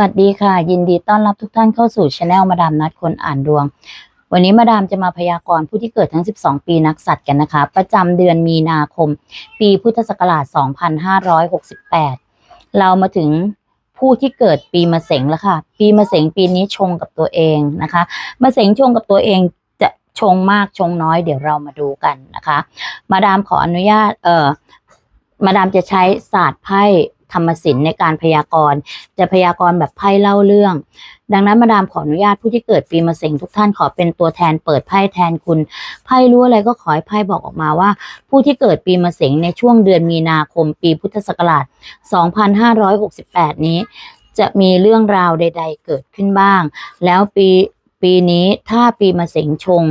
วัสดีค่ะ ยินดีต้อนรับทุกท่านเข้าสู่ช anel มาดามนัดคนอ่านดวง วันนี้มาดามจะมาพยากรณ์ผู้ที่เกิดทั้ง 12 ปีนักสัตว์กันนะคะ ประจำเดือนมีนาคม ปีพุทธศักราช 2568 เรามาถึงผู้ที่เกิดปีมะเสงแล้วค่ะ ปีมะเสงปีนี้ชงกับตัวเองนะคะมะเสงชงกับตัวเองจะชงมากชงน้อยเดี๋ยวเรามาดูกันนะคะ มาดามขออนุญาตเอ่อมาดามจะใช้ศาสตร์ไพ่ ธรรมศิลป์ในการพยากรณ์ จะพยากรณ์แบบไพ่เล่าเรื่อง ดังนั้นมาดามขออนุญาตผู้ที่เกิดปีมะเสงทุกท่านขอเป็นตัวแทนเปิดไพ่แทนคุณไพ่รู้อะไรก็ขอให้ไพ่บอกออกมาว่า ผู้ที่เกิดปีมะเสงในช่วงเดือนมีนาคมปีพุทธศักราช 2568 นี้ จะมีเรื่องราวใด ๆ เกิดขึ้นบ้าง แล้วปีปีนี้ถ้าปีมะเสงชง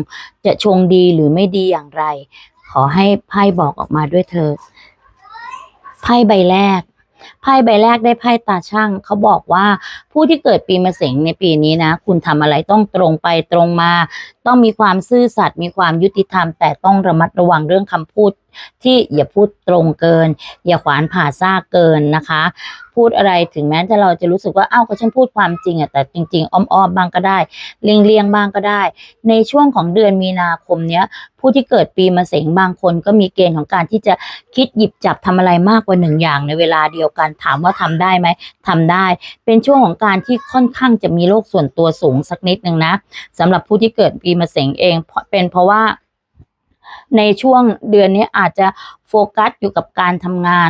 จะชงดีหรือไม่ดีอย่างไร ขอให้ไพ่บอกออกมาด้วยเธอไพ่ใบแรก ไพ่ใบแรกได้ไพ่ตาช่างเขาบอกว่าผู้ที่เกิดปีมะเสงในปีนี้นะ คุณทำอะไรต้องตรงไปตรงมา ต้องมีความซื่อสัตย์มีความยุติธรรม แต่ต้องระมัดระวังเรื่องคำพูด ที่อย่าพูดตรงเกิน อย่าขวานผ่าซากเกินนะคะ พูดอะไรถึงแม้จะเราจะรู้สึกว่าอ้าวก็ฉันพูดความจริงอะแต่จริง ๆ อ้อมๆบ้างก็ได้ เลี่ยงๆบ้างก็ได้ ในช่วงของเดือนมีนาคมเนี้ย ผู้ที่เกิดปีมะเสงบางคนก็มีเกณฑ์ของการที่จะคิดหยิบจับทำอะไรมากกว่าหนึ่งอย่างในเวลาเดียวกันถามว่าทำได้ไหมทำได้ เป็นช่วงของการที่ค่อนข้างจะมีโลกส่วนตัวสูงสักนิดหนึ่งนะสำหรับผู้ที่เกิดปีมะเสงเองเพราะเป็นเพราะว่า ในช่วงเดือนนี้อาจจะโฟกัสอยู่กับการทำงาน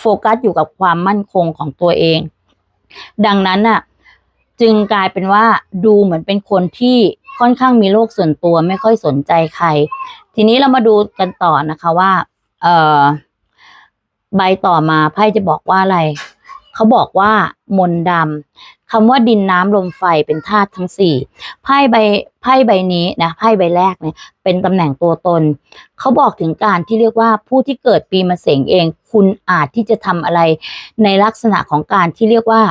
โฟกัสอยู่กับความมั่นคงของตัวเอง ดังนั้นน่ะจึงกลายเป็นว่าดูเหมือนเป็นคนที่ค่อนข้างมีโลกส่วนตัวไม่ค่อยสนใจใคร ทีนี้เรามาดูกันต่อนะคะว่าเออใบต่อมาไพ่จะบอกว่าอะไร เขาบอกว่ามนดำคำว่าดินน้ำลมไฟเป็นธาตุทั้งสี่ไพ่ใบ ไพ่ใบนี้นะไพ่ใบแรกเนี่ยเป็นตำแหน่งตัวตน เขาบอกถึงการที่เรียกว่าผู้ที่เกิดปีมะเสงเอง คุณอาจที่จะทำอะไรในลักษณะของการที่เรียกว่า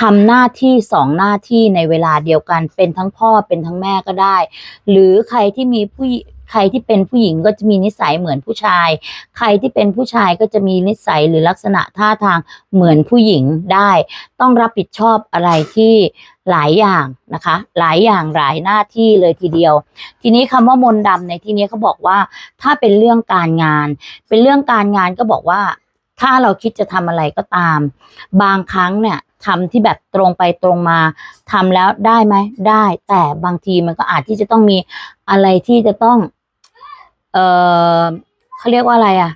ทำหน้าที่สองหน้าที่ในเวลาเดียวกัน เป็นทั้งพ่อเป็นทั้งแม่ก็ได้ หรือใครที่มีผู้ใครที่เป็นผู้หญิงก็จะมีนิสัยเหมือนผู้ชาย ใครที่เป็นผู้ชายก็จะมีนิสัยหรือลักษณะท่าทางเหมือนผู้หญิงได้ ต้องรับผิดชอบอะไรที่ หลายอย่างนะคะ หลายอย่างหลายหน้าที่เลยทีเดียว ทีนี้คำว่ามนต์ดำในที่นี้เขาบอกว่า ถ้าเป็นเรื่องการงาน เป็นเรื่องการงานก็บอกว่า ถ้าเราคิดจะทำอะไรก็ตาม บางครั้งเนี่ยทำที่แบบตรงไปตรงมาทำแล้วได้ไหมได้ แต่บางทีมันก็อาจที่จะต้องมีอะไรที่จะต้อง เออเขาเรียกว่าอะไรอะ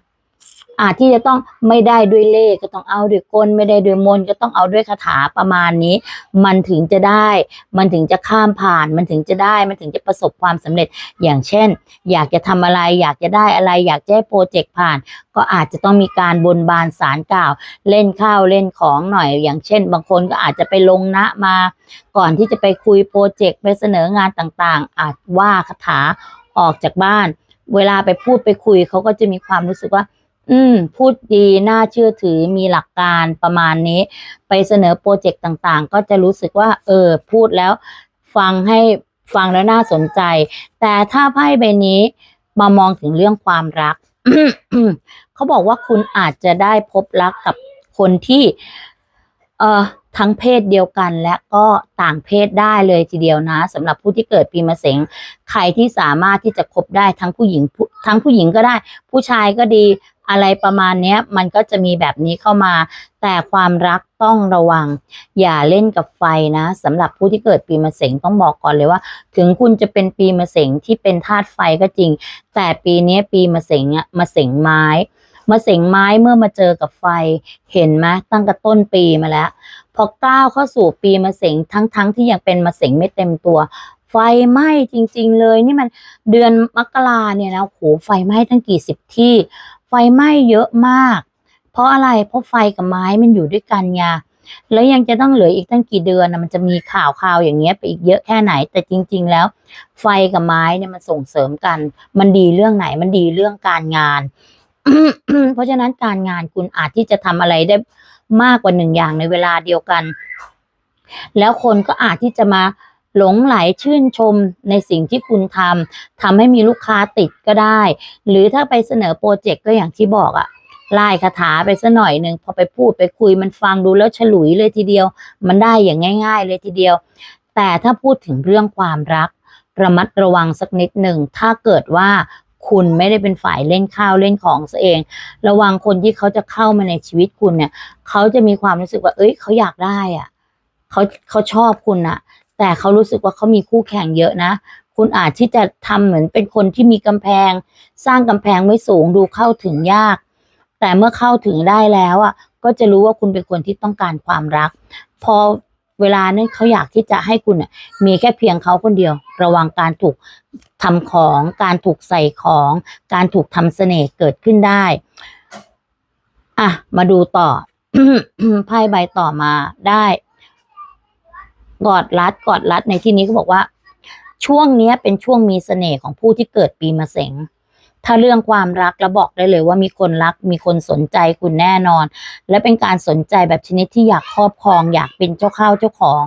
อาจที่จะต้องไม่ได้ด้วยเลขก็ต้องเอาด้วยกลไม่ได้ด้วยมนก็ต้องเอาด้วยคาถาประมาณนี้ มันถึงจะได้ มันถึงจะข้ามผ่าน มันถึงจะได้ มันถึงจะประสบความสำเร็จ อย่างเช่น อยากจะทำอะไร อยากจะได้อะไร อยากจะให้โปรเจกต์ผ่าน ก็อาจจะต้องมีการบนบานสารกล่าว เล่นข้าวเล่นของหน่อย อย่างเช่น บางคนก็อาจจะไปลงนะมา ก่อนที่จะไปคุยโปรเจกต์ไปเสนองานต่างๆ อาจว่าคาถาออกจากบ้าน เวลาไปพูดไปคุยเขาก็จะมีความรู้สึกว่า อืม พูดดี น่าเชื่อถือ มีหลักการประมาณนี้ ไปเสนอโปรเจกต์ต่างๆ ก็จะรู้สึกว่า เออ พูดแล้ว ฟังให้ฟังแล้วน่าสนใจ แต่ถ้าไพ่ใบนี้มามองถึงเรื่องความรัก เขาบอกว่าคุณอาจจะได้พบรักกับคนที่ เอ่อทั้งเพศเดียวกันและก็ต่างเพศได้เลยทีเดียวนะสำหรับผู้ที่เกิดปีมะเสงใครที่สามารถที่จะคบได้ทั้งผู้หญิงทั้งผู้หญิงก็ได้ ผู้ชายก็ดี อะไรประมาณเนี้ยมันก็จะมีแบบนี้เข้ามา แต่ความรักต้องระวัง อย่าเล่นกับไฟนะสำหรับผู้ที่เกิดปีมะเสงต้องบอกก่อนเลยว่า ถึงคุณจะเป็นปีมะเสงที่เป็นธาตุไฟก็จริง แต่ปีนี้ปีมะเสงอะมะเสงไม้มะเสงไม้เมื่อมาเจอกับไฟเห็นไหมตั้งแต่ต้นปีมาแล้ว พอก้าวเข้าสู่ปีมะเสงทั้งๆที่ยังเป็นมะเสงไม่เต็มตัวไฟไหม้จริง ๆ เลยนี่มันเดือนมกราเนี่ยนะโหไฟไหม้ตั้งกี่สิบที่ ฟไหม้เยอะมาก เพราะอะไรเพราะไฟกับไม้มันอยู่ด้วยกันไงแล้วยังจะต้องเหลืออีกตั้งกี่เดือนนะมันจะมีข่าวข่าวอย่างเงี้ยไปอีกเยอะแค่ไหน แต่จริง ๆ แล้ว ไฟกับไม้เนี่ยมันส่งเสริมกัน มันดีเรื่องไหนมันดีเรื่องการงาน เพราะฉะนั้นการงานคุณอาจที่จะทำอะไรได้มากกว่าหนึ่งอย่างในเวลาเดียวกัน แล้วคนก็อาจที่จะมา หลงไหลชื่นชมในสิ่งที่คุณทำทำให้มีลูกค้าติดก็ได้ หรือถ้าไปเสนอโปรเจกต์ก็อย่างที่บอกอะไล่คาถาไปสัหน่อยหนึ่งพอไปพูดไปคุยมันฟังดูแล้วฉลุยเลยทีเดียว มันได้อย่างง่าย ๆ เลยทีเดียว แต่ถ้าพูดถึงเรื่องความรัก ระมัดระวังสักนิดหนึ่งถ้าเกิดว่าคุณไม่ได้เป็นฝ่ายเล่นข้าวเล่นของซะเอง ระวังคนที่เขาจะเข้ามาในชีวิตคุณเนี่ย เขาจะมีความรู้สึกว่า เอ้ย เขาอยากได้อะเขาเขาชอบคุณอะ แต่เขารู้สึกว่าเขามีคู่แข่งเยอะนะ คุณอาจที่จะทำเหมือนเป็นคนที่มีกำแพง สร้างกำแพงไว้สูงดูเข้าถึงยาก แต่เมื่อเข้าถึงได้แล้วอะก็จะรู้ว่าคุณเป็นคนที่ต้องการความรัก พอเวลานั้นเขาอยากที่จะให้คุณน่ะมีแค่เพียงเขาคนเดียว ระวังการถูกทำของการถูกใส่ของ การถูกทำเสน่ห์เกิดขึ้นได้อะมาดูต่อไพ่ใบต่อมาได้ กอดรัดกอดรัดในที่นี้ก็บอกว่า ช่วงเนี้ยเป็นช่วงมีเสน่ห์ของผู้ที่เกิดปีมะเสงถ้าเรื่องความรักแล้วบอกได้เลยว่ามีคนรักมีคนสนใจคุณแน่นอน และเป็นการสนใจแบบชนิดที่อยากครอบครอง อยากเป็นเจ้าข้าวเจ้าของ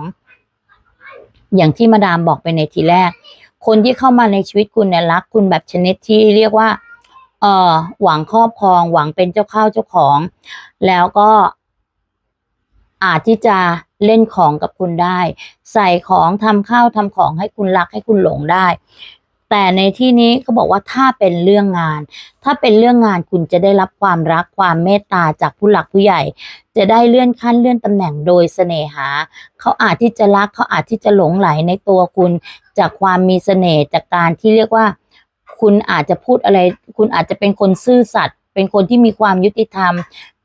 อย่างที่มาดามบอกไปในทีแรก คนที่เข้ามาในชีวิตคุณเนี่ยรักคุณแบบชนิดที่เรียกว่าเออหวังครอบครอง หวังเป็นเจ้าข้าวเจ้าของ แล้วก็อาจที่จะ เล่นของกับคุณได้ ใส่ของทำข้าวทำของให้คุณรักให้คุณหลงได้ แต่ในที่นี้เขาบอกว่าถ้าเป็นเรื่องงาน ถ้าเป็นเรื่องงานคุณจะได้รับความรักความเมตตาจากผู้หลักผู้ใหญ่ จะได้เลื่อนขั้นเลื่อนตำแหน่งโดยเสน่หา เขาอาจที่จะรักเขาอาจที่จะหลงไหลในตัวคุณ จากความมีเสน่ห์จากการที่เรียกว่า คุณอาจจะพูดอะไร คุณอาจจะเป็นคนซื่อสัตย์เป็นคนที่มีความยุติธรรม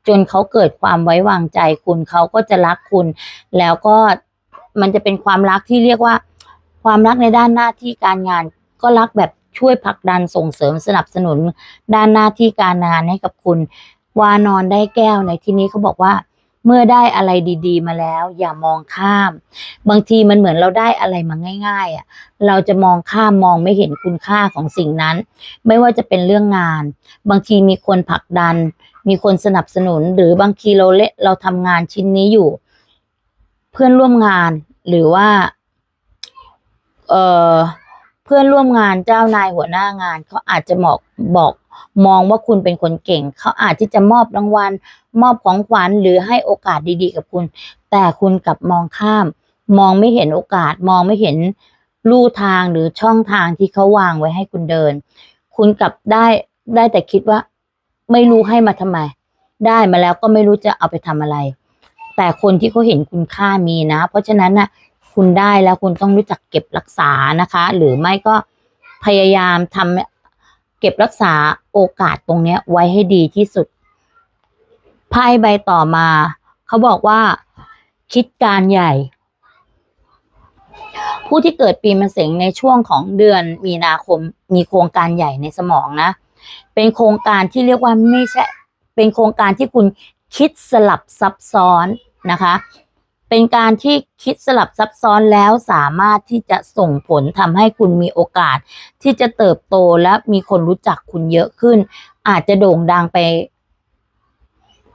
จนเขาเกิดความไว้วางใจคุณเขาก็จะรักคุณ แล้วก็มันจะเป็นความรักที่เรียกว่า ความรักในด้านหน้าที่การงาน ก็รักแบบช่วยผลักดันส่งเสริมสนับสนุน ด้านหน้าที่การงานให้กับคุณ วานอนได้แก้วในที่นี้เขาบอกว่า เมื่อได้อะไรดีๆ มาแล้ว อย่ามองข้าม บางทีมันเหมือนเราได้อะไรมาง่าย ๆ อะ เราจะมองข้ามมองไม่เห็นคุณค่าของสิ่งนั้น ไม่ว่าจะเป็นเรื่องงาน บางทีมีคนผลักดัน มีคนสนับสนุน หรือบางทีเราเละเราทำงานชิ้นนี้อยู่ เพื่อนร่วมงานหรือว่า เออเพื่อนร่วมงานเจ้านายหัวหน้างานเขาอาจจะบอกบอก มองว่าคุณเป็นคนเก่ง เขาอาจที่จะมอบรางวัล มอบของขวัญหรือให้โอกาสดีๆ กับคุณ แต่คุณกลับมองข้าม มองไม่เห็นโอกาส มองไม่เห็นลู่ทางหรือช่องทางที่เขาวางไว้ให้คุณเดิน คุณกลับได้ได้แต่คิดว่า ไม่รู้ให้มาทำไม ได้มาแล้วก็ไม่รู้จะเอาไปทำอะไร แต่คนที่เขาเห็นคุณค่ามีนะ เพราะฉะนั้นน่ะคุณได้แล้วคุณต้องรู้จักเก็บรักษานะคะ หรือไม่ก็พยายามทำ เก็บรักษาโอกาสตรงเนี้ยไว้ให้ดีที่สุดไพ่ใบต่อมา เขาบอกว่า คิดการใหญ่ ผู้ที่เกิดปีมะเสงในช่วงของเดือนมีนาคมมีโครงการใหญ่ในสมองนะ เป็นโครงการที่เรียกว่าไม่ใช่ เป็นโครงการที่คุณคิดสลับซับซ้อนนะคะ เป็นการที่คิดสลับซับซ้อนแล้วสามารถที่จะส่งผลทำให้คุณมีโอกาส ที่จะเติบโตและมีคนรู้จักคุณเยอะขึ้น อาจจะโด่งดังไป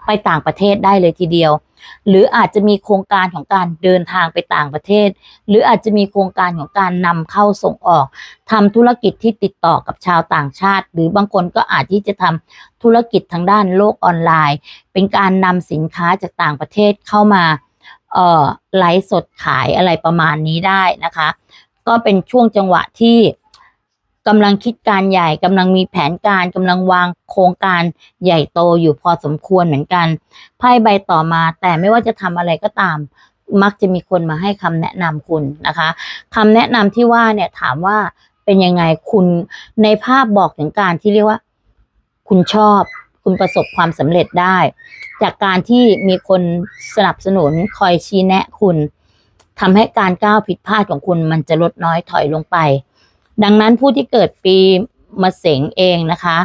ไปต่างประเทศได้เลยทีเดียว หรืออาจจะมีโครงการของการเดินทางไปต่างประเทศ หรืออาจจะมีโครงการของการนำเข้าส่งออกทำธุรกิจที่ติดต่อกับชาวต่างชาติ หรือบางคนก็อาจที่จะทำธุรกิจทางด้านโลกออนไลน์ เป็นการนำสินค้าจากต่างประเทศเข้ามา เอ่อไลฟ์สดขายอะไรประมาณนี้ได้นะคะ ก็เป็นช่วงจังหวะที่กำลังคิดการใหญ่กำลังมีแผนการกำลังวางโครงการใหญ่โตอยู่พอสมควรเหมือนกันไพ่ใบต่อมา แต่ไม่ว่าจะทำอะไรก็ตาม มักจะมีคนมาให้คำแนะนำคุณนะคะคำแนะนำที่ว่าเนี่ยถามว่าเป็นยังไงคุณในภาพบอกถึงการที่เรียกว่า คุณชอบ คุณประสบความสำเร็จได้ จากการที่มีคนสนับสนุนคอยชี้แนะคุณทำให้การก้าวผิดพลาดของคุณมันจะลดน้อยถอยลงไป ดังนั้นผู้ที่เกิดปีมะเสงเองนะคะ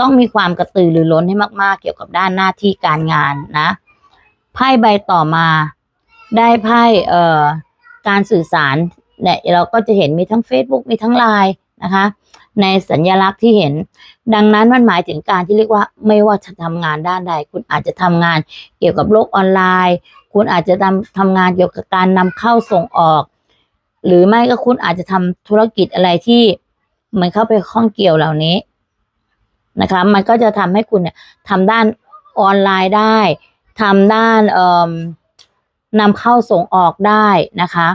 ต้องมีความกระตือรือร้นให้มากๆ เกี่ยวกับด้านหน้าที่การงานนะไพ่ใบต่อมาได้ไพ่เอ่อการสื่อสารเนี่ยเราก็จะเห็นมีทั้ง Facebook มีทั้งไลน์นะคะ ในสัญญลักษณ์ที่เห็น ดังนั้นมันหมายถึงการที่เรียกว่าไม่ว่าจะทำงานด้านใด คุณอาจจะทำงานเกี่ยวกับโลกออนไลน์ คุณอาจจะทำทำงานเกี่ยวกับการนำเข้าส่งออก หรือไม่ก็คุณอาจจะทำธุรกิจอะไรที่มันเข้าไปข้องเกี่ยวเหล่านี้นะคะ มันก็จะทำให้คุณเนี่ยทำด้านออนไลน์ได้ทำด้านเอ่มนำเข้าส่งออกได้นะคะ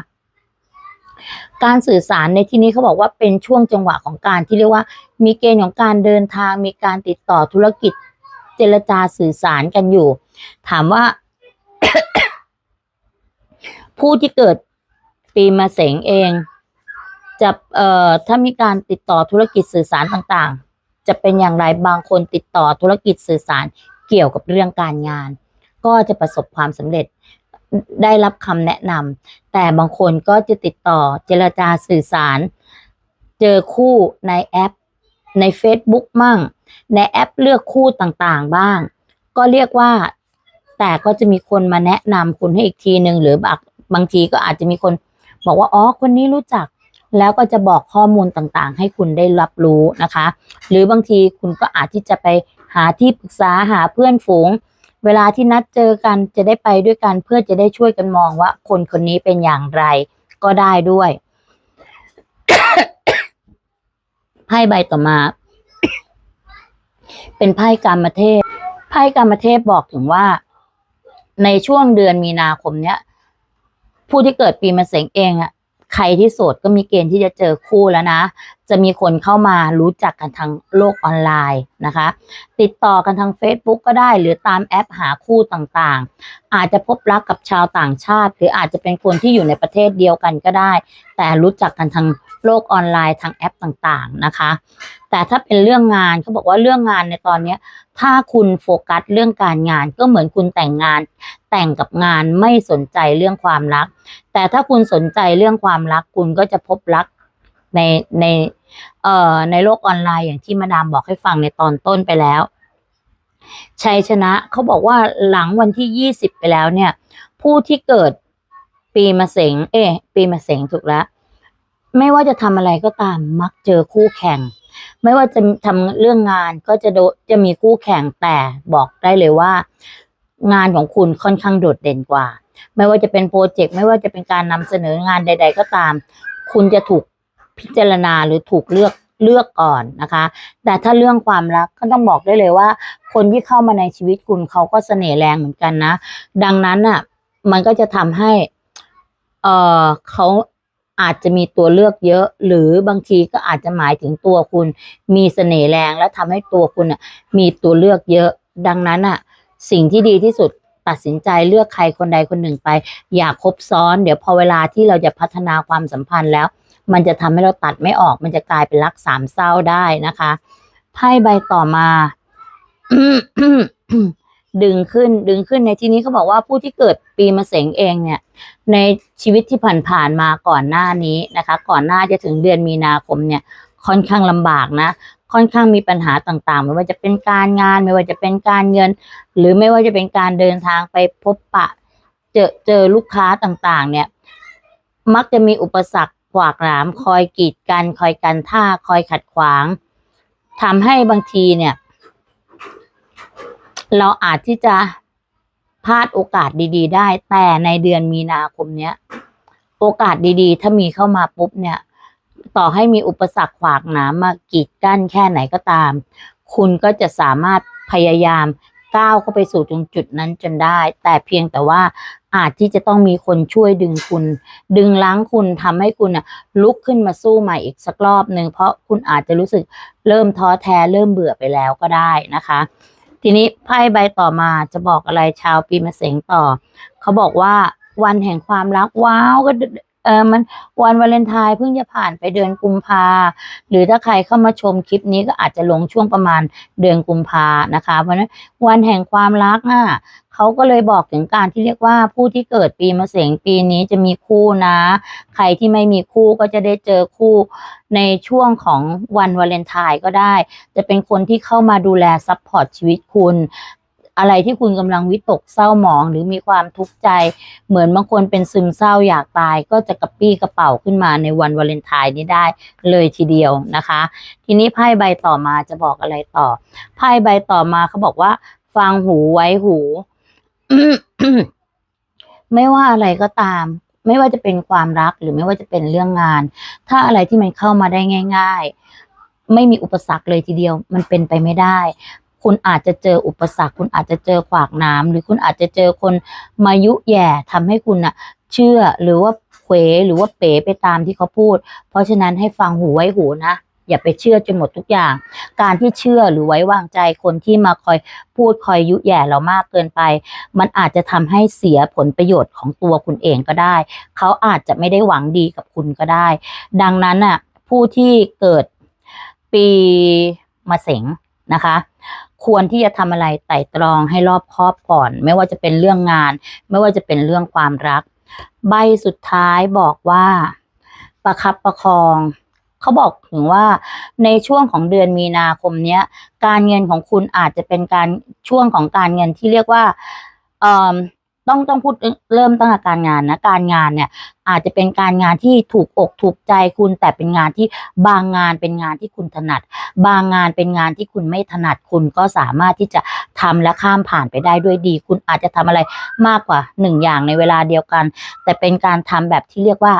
การสื่อสารในที่นี้เขาบอกว่าเป็นช่วงจังหวะของการที่เรียกว่า มีเกณฑ์ของการเดินทาง มีการติดต่อธุรกิจเจรจาสื่อสารกันอยู่ ถามว่า ผู้ที่เกิดปีมะเสงเอง จะเอ่อถ้ามีการติดต่อธุรกิจสื่อสารต่างๆ จะเป็นอย่างไรบางคนติดต่อธุรกิจสื่อสารเกี่ยวกับเรื่องการงาน ก็จะประสบความสำเร็จ ได้รับคำแนะนำแต่บางคนก็จะติดต่อเจรจาสื่อสาร เจอคู่ในแอป ใน Facebook มั่ง ในแอปเลือกคู่ต่างๆบ้าง ก็เรียกว่าแต่ก็จะมีคนมาแนะนำคุณให้อีกทีหนึ่งหรือบางบางทีก็อาจจะมีคนบอกว่าอ๋อคนนี้รู้จัก แล้วก็จะบอกข้อมูลต่างๆ ให้คุณได้รับรู้นะคะ หรือบางทีคุณก็อาจที่จะไปหาที่ปรึกษาหาเพื่อนฝูง เวลาที่นัดเจอกันจะได้ไปด้วยกันเพื่อจะได้ช่วยกันมองว่า คนคนนี้เป็นอย่างไร ก็ได้ด้วยไพ่ใบต่อมา เป็นไพ่กามเทพไพ่กามเทพบอกถึงว่า ในช่วงเดือนมีนาคมเนี้ย ผู้ที่เกิดปีมะเสงเองอะ ใครที่โสดก็มีเกณฑ์ที่จะเจอคู่แล้วนะ จะมีคนเข้ามารู้จักกันทางโลกออนไลน์นะคะ ติดต่อกันทาง Facebook ก็ได้หรือตามแอปหาคู่ต่างๆ อาจจะพบรักกับชาวต่างชาติ หรืออาจจะเป็นคนที่อยู่ในประเทศเดียวกันก็ได้ แต่รู้จักกันทางโลกออนไลน์ทางแอปต่างๆนะคะ แต่ถ้าเป็นเรื่องงานเขาบอกว่าเรื่องงานในตอนนี้ถ้าคุณโฟกัสเรื่องการงานก็เหมือนคุณแต่งงาน แต่งกับงานไม่สนใจเรื่องความรัก แต่ถ้าคุณสนใจเรื่องความรัก คุณก็จะพบรักในในเอ่อในโลกออนไลน์อย่างที่มาดามบอกให้ฟังในตอนต้นไปแล้วชัยชนะเขาบอกว่าหลังวันที่ยี่สิบไปแล้วเนี่ย ผู้ที่เกิดปีมะเสงเอ๊ะปีมะเสงถูกแล้วไม่ว่าจะทำอะไรก็ตามมักเจอคู่แข่ง ไม่ว่าจะทำเรื่องงานก็จะโดจะมีคู่แข่งแต่บอกได้เลยว่า งานของคุณค่อนข้างโดดเด่นกว่า ไม่ว่าจะเป็นโปรเจกต์ไม่ว่าจะเป็นการนำเสนองานใด ๆ ก็ตาม คุณจะถูกพิจารณาหรือถูกเลือกเลือกก่อนนะคะ แต่ถ้าเรื่องความรักก็ต้องบอกได้เลยว่า คนที่เข้ามาในชีวิตคุณเขาก็เสน่ห์แรงเหมือนกันนะ ดังนั้นอะ มันก็จะทำให้ เออเขาอาจจะมีตัวเลือกเยอะ หรือบางทีก็อาจจะหมายถึงตัวคุณ มีเสน่ห์แรงและทำให้ตัวคุณอะ มีตัวเลือกเยอะ ดังนั้นอะ สิ่งที่ดีที่สุดตัดสินใจเลือกใครคนใดคนหนึ่งไป อย่าคบซ้อน เดี๋ยวพอเวลาที่เราจะพัฒนาความสัมพันธ์แล้ว มันจะทำให้เราตัดไม่ออก มันจะกลายเป็นรักสามเศร้าได้นะคะไพ่ใบต่อมาดึงขึ้นดึงขึ้นในที่นี้เขาบอกว่าผู้ที่เกิดปีมะเสงเองเนี่ย ในชีวิตที่ผ่านๆมาก่อนหน้านี้นะคะ ก่อนหน้าจะถึงเดือนมีนาคมเนี่ยค่อนข้างลำบากนะ ค่อนข้างมีปัญหาต่างๆ ไม่ว่าจะเป็นการงาน ไม่ว่าจะเป็นการเงิน หรือไม่ว่าจะเป็นการเดินทางไปพบปะ เจอเจอลูกค้าต่างๆ เนี่ย มักจะมีอุปสรรคขวากหนาม คอยกีดกัน คอยกันท่า คอยขัดขวางทำให้บางทีเนี่ย เราอาจที่จะพลาดโอกาสดี ๆ ได้ แต่ในเดือนมีนาคมเนี้ย โอกาสดีๆ ถ้ามีเข้ามาปุ๊บเนี่ย ต่อให้มีอุปสรรคขวากหนามมากีดกั้นแค่ไหนก็ตาม คุณก็จะสามารถพยายามก้าวเข้าไปสู่ตรงจุดนั้นจนได้ แต่เพียงแต่ว่าอาจที่จะต้องมีคนช่วยดึงคุณ ดึงล้างคุณทำให้คุณน่ะลุกขึ้นมาสู้ใหม่อีกสักรอบหนึ่งเพราะคุณอาจจะรู้สึกเริ่มท้อแท้เริ่มเบื่อไปแล้วก็ได้นะคะ ทีนี้ไพ่ใบต่อมาจะบอกอะไรชาวปีมะเสงต่อ เขาบอกว่าวันแห่งความรักว้าวก็ ออมันวันวาเลนไทน์เพิ่งจะผ่านไปเดือนกุมภาหรือถ้าใครเข้ามาชมคลิปนี้ก็อาจจะลงช่วงประมาณเดือนกุมภานะคะ เพราะฉะนั้นวันแห่งความรักอะเขาก็เลยบอกถึงการที่เรียกว่าผู้ที่เกิดปีมะเสงปีนี้จะมีคู่นะ ใครที่ไม่มีคู่ก็จะได้เจอคู่ในช่วงของวันวาเลนไทน์ก็ได้ จะเป็นคนที่เข้ามาดูแลซัพพอร์ตชีวิตคุณ อะไรที่คุณกำลังวิตกเศร้าหมองหรือมีความทุกข์ใจ เหมือนบางคนเป็นซึมเศร้าอยากตาย ก็จะกระปี้กระเป๋าขึ้นมาในวันวาเลนไทน์นี้ได้เลยทีเดียวนะคะ ทีนี้ไพ่ใบต่อมาจะบอกอะไรต่อไพ่ใบต่อมาเขาบอกว่า ฟังหูไว้หูไม่ว่าอะไรก็ตาม ไม่ว่าจะเป็นความรักหรือไม่ว่าจะเป็นเรื่องงาน ถ้าอะไรที่มันเข้ามาได้ง่าย ๆ ไม่มีอุปสรรคเลยทีเดียว มันเป็นไปไม่ได้ คุณอาจจะเจออุปสรรค คุณอาจจะเจอขวากน้ำหรือคุณอาจจะเจอคนมายุแย่ทำให้คุณน่ะเชื่อหรือว่าเขวหรือว่าเป๋ไปตามที่เขาพูด เพราะฉะนั้นให้ฟังหูไว้หูนะอย่าไปเชื่อจนหมดทุกอย่าง การที่เชื่อหรือไว้วางใจคนที่มาคอยพูดคอยยุแย่เรามากเกินไป มันอาจจะทำให้เสียผลประโยชน์ของตัวคุณเองก็ได้ เขาอาจจะไม่ได้หวังดีกับคุณก็ได้ ดังนั้นน่ะผู้ที่เกิดปีมะเสงนะคะ ควรที่จะทำอะไรไต่ตรองให้รอบคอบก่อน ไม่ว่าจะเป็นเรื่องงาน ไม่ว่าจะเป็นเรื่องความรัก ใบสุดท้ายบอกว่า ประคับประคอง เขาบอกถึงว่าในช่วงของเดือนมีนาคมเนี้ย การเงินของคุณอาจจะเป็นการช่วงของการเงินที่เรียกว่าเอ่อ ต้องต้องพูดเริ่มตั้งแต่การงานนะ การงานเนี่ยอาจจะเป็นการงานที่ถูกอกถูกใจคุณแต่เป็นงานที่บางงานเป็นงานที่คุณถนัด บางงานเป็นงานที่คุณไม่ถนัดคุณก็สามารถที่จะทำและข้ามผ่านไปได้ด้วยดี คุณอาจจะทำอะไรมากกว่าหนึ่งอย่างในเวลาเดียวกัน แต่เป็นการทำแบบที่เรียกว่า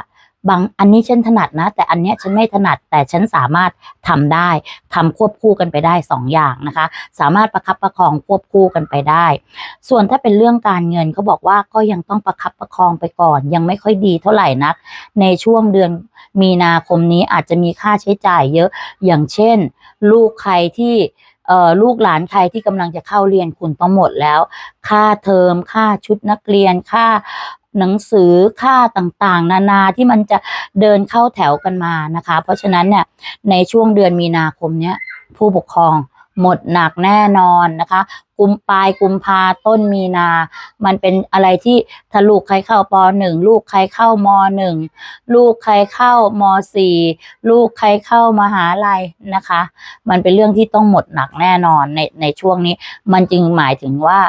บางอันนี้ฉันถนัดนะ แต่อันเนี้ยฉันไม่ถนัดแต่ฉันสามารถทำได้ทำควบคู่กันไปได้สองอย่างนะคะ สามารถประคับประคองควบคู่กันไปได้ ส่วนถ้าเป็นเรื่องการเงินเขาบอกว่าก็ยังต้องประคับประคองไปก่อน ยังไม่ค่อยดีเท่าไหร่นัก ในช่วงเดือนมีนาคมนี้อาจจะมีค่าใช้จ่ายเยอะอย่างเช่น ลูกใครที่ลูกหลานใครที่กำลังจะเข้าเรียนคุณต้องหมดแล้ว ค่าเทอมค่าชุดนักเรียน ค่า หนังสือค่าต่างๆ นานาที่มันจะเดินเข้าแถวกันมานะคะ เพราะฉะนั้นเนี่ยในช่วงเดือนมีนาคมเนี้ยผู้ปกครองหมดหนักแน่นอนนะคะกุมปลายกุมภาต้นมีนา มันเป็นอะไรที่ถ้าลูกใครเข้าปหนึ่งลูกใครเข้ามหนึ่งลูกใครเข้ามสี่ลูกใครเข้ามหาลัยนะคะ มันเป็นเรื่องที่ต้องหมดหนักแน่นอนในในช่วงนี้ มันจึงหมายถึงว่า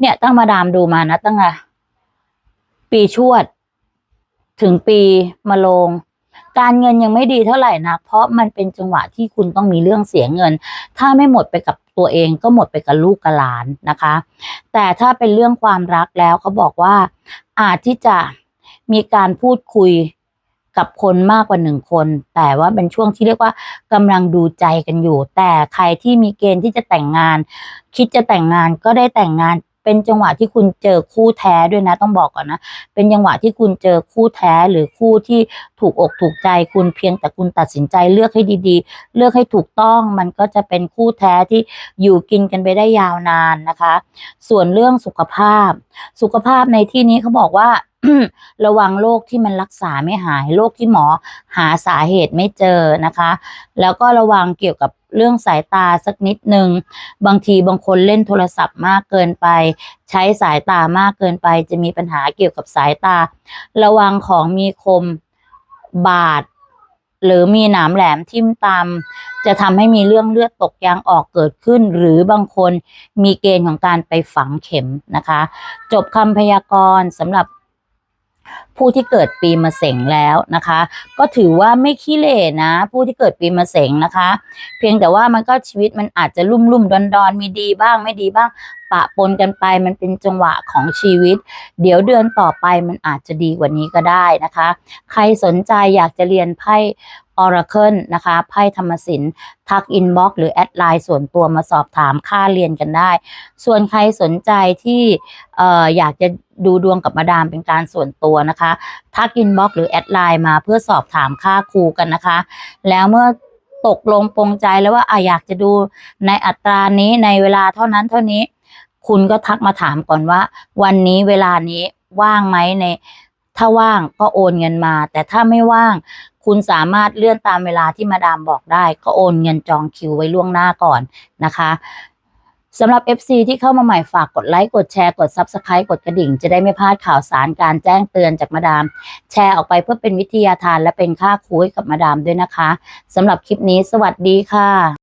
เนี่ยตั้งมาดามดูมานะตั้งแต่ ปีชวด ถึงปีมะโรงการเงินยังไม่ดีเท่าไหร่นะ เพราะมันเป็นจังหวะที่คุณต้องมีเรื่องเสียเงิน ถ้าไม่หมดไปกับตัวเองก็หมดไปกับลูกกับหลานนะคะ แต่ถ้าเป็นเรื่องความรักแล้วเขาบอกว่า อาจที่จะมีการพูดคุยกับคนมากกว่าหนึ่งคน แต่ว่าเป็นช่วงที่เรียกว่ากำลังดูใจกันอยู่ แต่ใครที่มีเกณฑ์ที่จะแต่งงาน คิดจะแต่งงานก็ได้แต่งงาน เป็นจังหวะที่คุณเจอคู่แท้ด้วยนะ ต้องบอกก่อนนะ เป็นจังหวะที่คุณเจอคู่แท้หรือคู่ที่ถูกอกถูกใจคุณเพียงแต่คุณตัดสินใจเลือกให้ดีๆ เลือกให้ถูกต้องมันก็จะเป็นคู่แท้ที่อยู่กินกันไปได้ยาวนานนะคะ ส่วนเรื่องสุขภาพ สุขภาพในที่นี้เขาบอกว่าระวังโรคที่มันรักษาไม่หายโรคที่หมอหาสาเหตุไม่เจอนะคะ แล้วก็ระวังเกี่ยวกับ เรื่องสายตาสักนิดหนึ่งบางทีบางคนเล่นโทรศัพท์มากเกินไป ใช้สายตามากเกินไป จะมีปัญหาเกี่ยวกับสายตา ระวังของมีคมบาดหรือมีหนามแหลมทิ่มตาม จะทำให้มีเรื่องเลือดตกยางออกเกิดขึ้น หรือบางคนมีเกณฑ์ของการไปฝังเข็มนะคะ จบคำพยากรณ์สำหรับ ผู้ที่เกิดปีมะเสงแล้วนะคะ ก็ถือว่าไม่ขี้เหร่นะ ผู้ที่เกิดปีมะเสงนะคะ เพียงแต่ว่ามันก็ชีวิตมันอาจจะลุ่มลุ่มดอนดอนมีดีบ้างไม่ดีบ้าง ปะปนกันไปมันเป็นจังหวะของชีวิต เดี๋ยวเดือนต่อไปมันอาจจะดีกว่านี้ก็ได้นะคะ ใครสนใจอยากจะเรียนไพ่ Oracle นะคะไพ่ธรรมศิลป์ทักอินบ็อกหรือแอดไลน์ส่วนตัวมาสอบถามค่าเรียนกันได้ ส่วนใครสนใจที่เอ่ออยากจะ ดูดวงกับมาดามเป็นการส่วนตัวนะคะทักอินบ็อกหรือแอดไลน์มาเพื่อสอบถามค่าครูกันนะคะ แล้วเมื่อตกลงปรงใจแล้วว่าอะอยากจะดูในอัตรานี้ในเวลาเท่านั้นเท่านี้ คุณก็ทักมาถามก่อนว่า วันนี้เวลานี้ว่างไหมใน ถ้าว่างก็โอนเงินมา แต่ถ้าไม่ว่าง คุณสามารถเลื่อนตามเวลาที่มาดามบอกได้ ก็โอนเงินจองคิวไว้ล่วงหน้าก่อนนะคะ สำหรับ FC ที่เข้ามาใหม่ฝากกดไลค์ กดแชร์ กด Subscribe กดกระดิ่ง จะได้ไม่พลาดข่าวสารการแจ้งเตือนจากมาดาม แชร์ออกไปเพื่อเป็นวิทยาทานและเป็นค่าคุยกับมาดามด้วยนะคะสำหรับคลิปนี้สวัสดีค่ะ